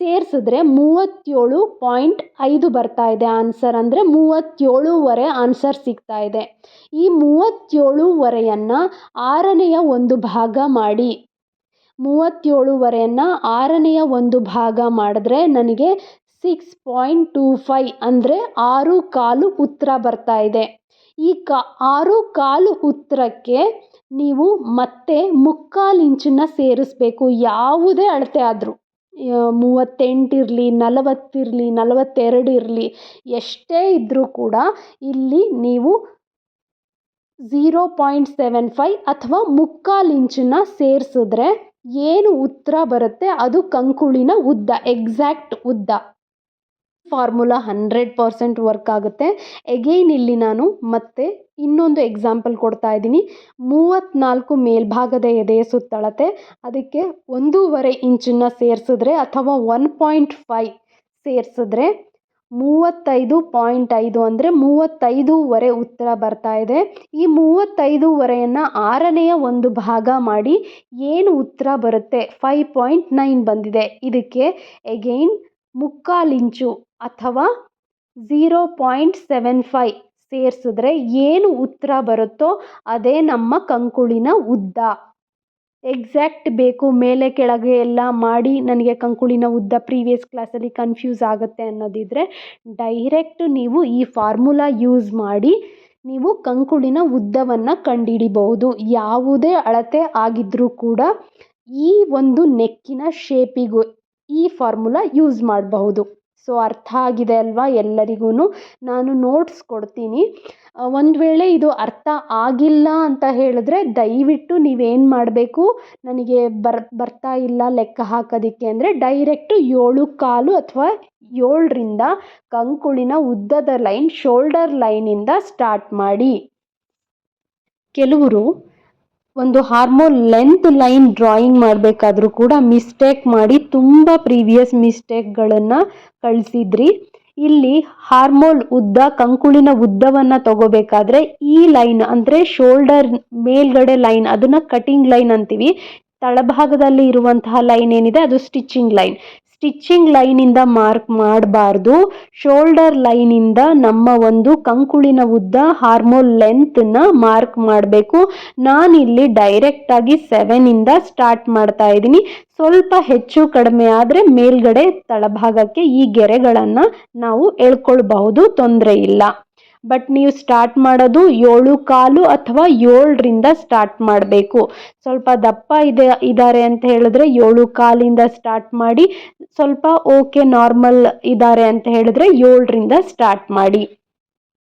ಸೇರಿಸಿದ್ರೆ ಮೂವತ್ತೇಳು ಪಾಯಿಂಟ್ ಐದು ಬರ್ತಾ ಇದೆ ಆನ್ಸರ್ ಅಂದರೆ ಮೂವತ್ತೇಳುವರೆ ಆನ್ಸರ್ ಸಿಗ್ತಾ ಇದೆ. ಈ ಮೂವತ್ತೇಳುವರೆಯನ್ನು ಆರನೆಯ ಒಂದು ಭಾಗ ಮಾಡಿ. ಮೂವತ್ತೇಳುವರೆಯನ್ನು ಆರನೆಯ ಒಂದು ಭಾಗ ಮಾಡಿದ್ರೆ ನನಗೆ ಸಿಕ್ಸ್ ಪಾಯಿಂಟ್ ಟೂ ಫೈ ಅಂದರೆ ಆರು ಕಾಲು ಉತ್ತರ ಬರ್ತಾ ಇದೆ. ಈ ಕಾ ಆರು ಕಾಲು ಉತ್ತರಕ್ಕೆ ನೀವು ಮತ್ತೆ ಮುಕ್ಕಾಲು ಇಂಚನ್ನು ಸೇರಿಸ್ಬೇಕು. ಯಾವುದೇ ಅಳತೆ ಆದರೂ. ಮೂವತ್ತೆಂಟಿರಲಿ ನಲವತ್ತಿರಲಿ ನಲವತ್ತೆರಡು ಇರಲಿ, ಎಷ್ಟೇ ಇದ್ದರೂ ಕೂಡ ಇಲ್ಲಿ ನೀವು ಝೀರೋ ಪಾಯಿಂಟ್ ಸೆವೆನ್ ಫೈ ಅಥವಾ ಮುಕ್ಕಾಲು ಇಂಚನ್ನು ಸೇರಿಸಿದ್ರೆ ಏನು ಉತ್ತರ ಬರುತ್ತೆ? ಅದು ಕಂಕುಳಿನ ಉದ್ದ, ಎಕ್ಸಾಕ್ಟ್ ಉದ್ದ. ಫಾರ್ಮುಲಾ ಹಂಡ್ರೆಡ್ ಪರ್ಸೆಂಟ್ ವರ್ಕ್ ಆಗುತ್ತೆ. ಎಗೈನ್ ಇಲ್ಲಿ ನಾನು ಮತ್ತೆ ಇನ್ನೊಂದು ಎಕ್ಸಾಂಪಲ್ ಕೊಡ್ತಾ ಇದ್ದೀನಿ. ಮೂವತ್ತ್ನಾಲ್ಕು ಮೇಲ್ಭಾಗದ ಎದೆಯ ಸುತ್ತಳತೆ, ಅದಕ್ಕೆ ಒಂದೂವರೆ ಇಂಚನ್ನು ಸೇರಿಸಿದ್ರೆ ಅಥವಾ ಒನ್ ಪಾಯಿಂಟ್ ಫೈ ಸೇರಿಸಿದ್ರೆ ಮೂವತ್ತೈದು ಪಾಯಿಂಟ್ ಐದು ಅಂದರೆ ಮೂವತ್ತೈದೂವರೆ ಉತ್ತರ ಬರ್ತಾ ಇದೆ. ಈ ಮೂವತ್ತೈದೂವರೆಯನ್ನು ಆರನೆಯ ಒಂದು ಭಾಗ ಮಾಡಿ ಏನು ಉತ್ತರ ಬರುತ್ತೆ? ಫೈವ್ ಪಾಯಿಂಟ್ ನೈನ್ ಬಂದಿದೆ. ಇದಕ್ಕೆ ಎಗೈನ್ ಮುಕ್ಕಾಲು ಇಂಚು ಅಥವಾ ಝೀರೋ ಪಾಯಿಂಟ್ ಸೆವೆನ್ ಫೈ ಸೇರಿಸಿದ್ರೆ ಏನು ಉತ್ತರ ಬರುತ್ತೋ ಅದೇ ನಮ್ಮ ಕಂಕುಳಿನ ಉದ್ದ. ಎಕ್ಸಾಕ್ಟ್ ಬೇಕು, ಮೇಲೆ ಕೆಳಗೆ ಎಲ್ಲ ಮಾಡಿ ನನಗೆ ಕಂಕುಳಿನ ಉದ್ದ ಪ್ರೀವಿಯಸ್ ಕ್ಲಾಸಲ್ಲಿ ಕನ್ಫ್ಯೂಸ್ ಆಗುತ್ತೆ ಅನ್ನೋದಿದ್ದರೆ ಡೈರೆಕ್ಟ್ ನೀವು ಈ ಫಾರ್ಮುಲಾ ಯೂಸ್ ಮಾಡಿ ನೀವು ಕಂಕುಳಿನ ಉದ್ದವನ್ನು ಕಂಡುಹಿಡಿಬಹುದು ಯಾವುದೇ ಅಳತೆ ಆಗಿದ್ದರೂ ಕೂಡ ಈ ಒಂದು ನೆಕ್ಕಿನ ಶೇಪಿಗೂ ಈ ಫಾರ್ಮುಲಾ ಯೂಸ್ ಮಾಡಬಹುದು. ಸೊ ಅರ್ಥ ಆಗಿದೆ ಅಲ್ವಾ ಎಲ್ಲರಿಗೂ ನಾನು ನೋಟ್ಸ್ ಕೊಡ್ತೀನಿ. ಒಂದು ವೇಳೆ ಇದು ಅರ್ಥ ಆಗಿಲ್ಲ ಅಂತ ಹೇಳಿದ್ರೆ ದಯವಿಟ್ಟು ನೀವೇನು ಮಾಡಬೇಕು? ನನಗೆ ಬರ್, ಬರ್ತಾ ಇಲ್ಲ ಲೆಕ್ಕ ಹಾಕೋದಕ್ಕೆ ಅಂದರೆ ಡೈರೆಕ್ಟು ಏಳು ಕಾಲು ಅಥವಾ ಏಳರಿಂದ ಕಂಕುಳಿನ ಉದ್ದದ ಲೈನ್ ಶೋಲ್ಡರ್ ಲೈನಿಂದ ಸ್ಟಾರ್ಟ್ ಮಾಡಿ. ಕೆಲವರು ಒಂದು ಹಾರ್ಮೋನ್ ಲೆಂತ್ ಲೈನ್ ಡ್ರಾಯಿಂಗ್ ಮಾಡಬೇಕಾದ್ರೂ ಕೂಡ ಮಿಸ್ಟೇಕ್ ಮಾಡಿ ತುಂಬ ಪ್ರೀವಿಯಸ್ ಮಿಸ್ಟೇಕ್ಗಳನ್ನು ಕಳಿಸಿದ್ರಿ. ಇಲ್ಲಿ ಹಾರ್ಮೋಲ್ ಉದ್ದ, ಕಂಕುಳಿನ ಉದ್ದವನ್ನು ತಗೋಬೇಕಾದ್ರೆ ಈ ಲೈನ್ ಅಂದರೆ ಶೋಲ್ಡರ್ ಮೇಲ್ಗಡೆ ಲೈನ್, ಅದನ್ನು ಕಟಿಂಗ್ ಲೈನ್ ಅಂತೀವಿ. ತಳಭಾಗದಲ್ಲಿ ಇರುವಂತಹ ಲೈನ್ ಏನಿದೆ ಅದು ಸ್ಟಿಚಿಂಗ್ ಲೈನ್. ಸ್ಟಿಚ್ಚಿಂಗ್ ಲೈನಿಂದ ಮಾರ್ಕ್ ಮಾಡಬಾರ್ದು. ಶೋಲ್ಡರ್ ಲೈನಿಂದ ನಮ್ಮ ಒಂದು ಕಂಕುಳಿನ ಉದ್ದ ಹಾರ್ಮೋಲ್ ಲೆಂತನ್ನ ಮಾರ್ಕ್ ಮಾಡಬೇಕು. ನಾನಿಲ್ಲಿ ಡೈರೆಕ್ಟಾಗಿ ಸೆವೆನಿಂದ ಸ್ಟಾರ್ಟ್ ಮಾಡ್ತಾ ಇದ್ದೀನಿ. ಸ್ವಲ್ಪ ಹೆಚ್ಚು ಕಡಿಮೆ ಆದರೆ ಮೇಲ್ಗಡೆ ತಳಭಾಗಕ್ಕೆ ಈ ಗೆರೆಗಳನ್ನು ನಾವು ಎಳ್ಕೊಳ್ಬಹುದು. ತೊಂದರೆ ಇಲ್ಲ. ಬಟ್ ನೀವು ಸ್ಟಾರ್ಟ್ ಮಾಡೋದು ಏಳು ಕಾಲು ಅಥವಾ ಏಳರಿಂದ ಸ್ಟಾರ್ಟ್ ಮಾಡಬೇಕು. ಸ್ವಲ್ಪ ದಪ್ಪ ಇದೆ ಇದ್ದಾರೆ ಅಂತ ಹೇಳಿದ್ರೆ ಏಳು ಕಾಲಿಂದ ಸ್ಟಾರ್ಟ್ ಮಾಡಿ, ಸ್ವಲ್ಪ ಓಕೆ ನಾರ್ಮಲ್ ಇದ್ದಾರೆ ಅಂತ ಹೇಳಿದ್ರೆ ಏಳರಿಂದ ಸ್ಟಾರ್ಟ್ ಮಾಡಿ.